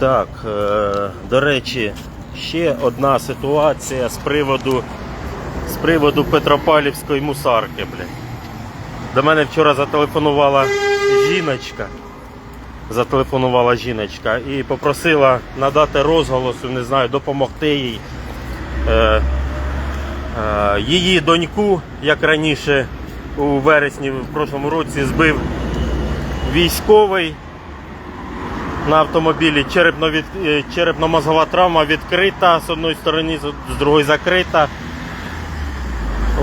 Так, е, до речі, ще одна ситуація з приводу, з приводу Петропавлівської мусарки. Блін. До мене вчора зателефонувала жіночка. Зателефонувала жіночка і попросила надати розголосу, не знаю, допомогти їй. Е, е, її доньку, як раніше у вересні в прошлому році збив військовий на автомобілі. Е, черепно-мозгова травма відкрита з одної сторони, з другої закрита.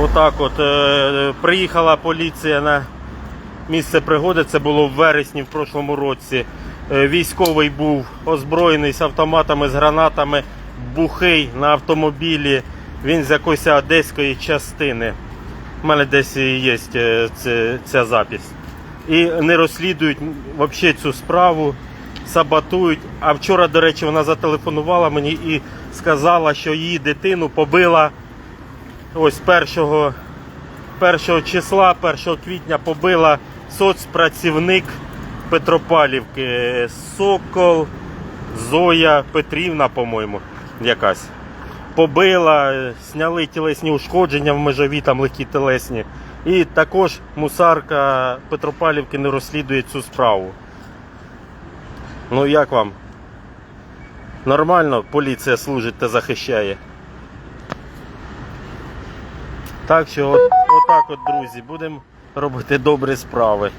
Отак от. е, Приїхала поліція на місце пригоди, це було в вересні в прошлому році. Е, Військовий був озброєний з автоматами, з гранатами, бухий на автомобілі. Він з якоїсь одеської частини. У мене десь є ця запись. І не розслідують взагалі цю справу, саботують. А вчора, до речі, вона зателефонувала мені і сказала, що її дитину побила ось 1, 1 числа, 1 квітня побила соцпрацівник Петропавлівки Сокол Зоя Петрівна, по-моєму, якась. Побила, сняли тілесні ушкодження в межові, там легкі тілесні. І також мусарка Петропавлівки не розслідує цю справу. Ну як вам? Нормально поліція служить та захищає. Так що, от, отак от, друзі, будемо робити добрі справи.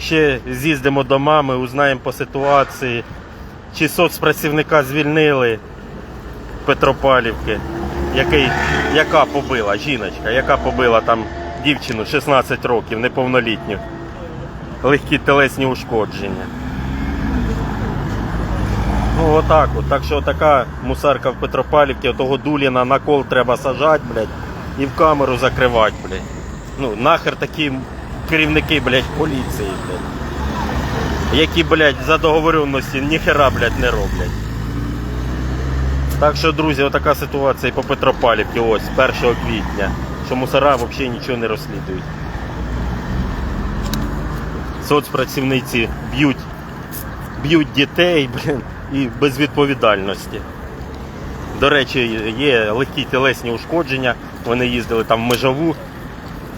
Ще з'їздимо до мами, узнаємо по ситуації, чи соцпрацівника звільнили Петропавлівки, який, яка побила жіночка, яка побила там дівчину 16 років, неповнолітню. Легкі телесні ушкодження. Ну отак от. Так що така мусарка в Петропавлівці, отого Дуліна на кол треба сажати, блядь, і в камеру закривати, блядь. Ну, нахер такі керівники, блядь, поліції, блядь. Які, блядь, за договоренності ніхера, блядь, не роблять. Так що, друзі, отака ситуація по Петропавлівці, ось, 1 квітня. Що мусора взагалі нічого не розслідують. Соцпрацівниці б'ють, б'ють дітей, блін, і без відповідальності. До речі, є легкі тілесні ушкодження. Вони їздили там в межову,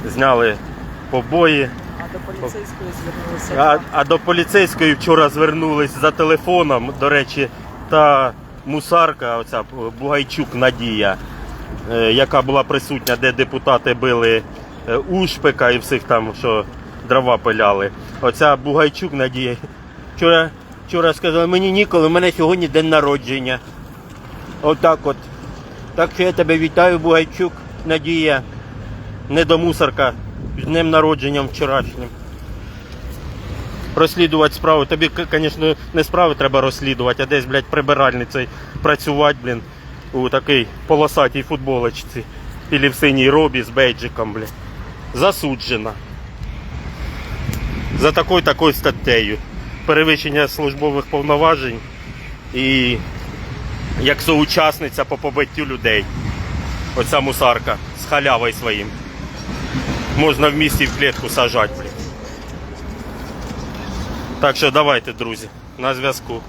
зняли побої. А до поліцейської звернулися. А, а до поліцейської вчора звернулись за телефоном, до речі, та мусарка, оця Бугайчук Надія, е, яка була присутня, де депутати били е, Ушпика і всіх там, що дрова пиляли. Оця Бугайчук Надія. Вчора, вчора сказала, мені ніколи, у мене сьогодні день народження. Отак от. Так що я тебе вітаю, Бугайчук Надія. Недомусорка. З днем народженням вчорашнім розслідувати справу. Тобі, звісно, не справи треба розслідувати, а десь, блядь, прибиральницею працювати, блін, у такій полосатій футболочці. Ілі в синій робі з бейджиком, блін. Засуджена. За такою такою статтею. Перевищення службових повноважень і як соучасниця по побиттю людей. Оця мусарка з халявою своїм. Можна в місті в клітку сажати, блін. Так що давайте, друзі, на зв'язку.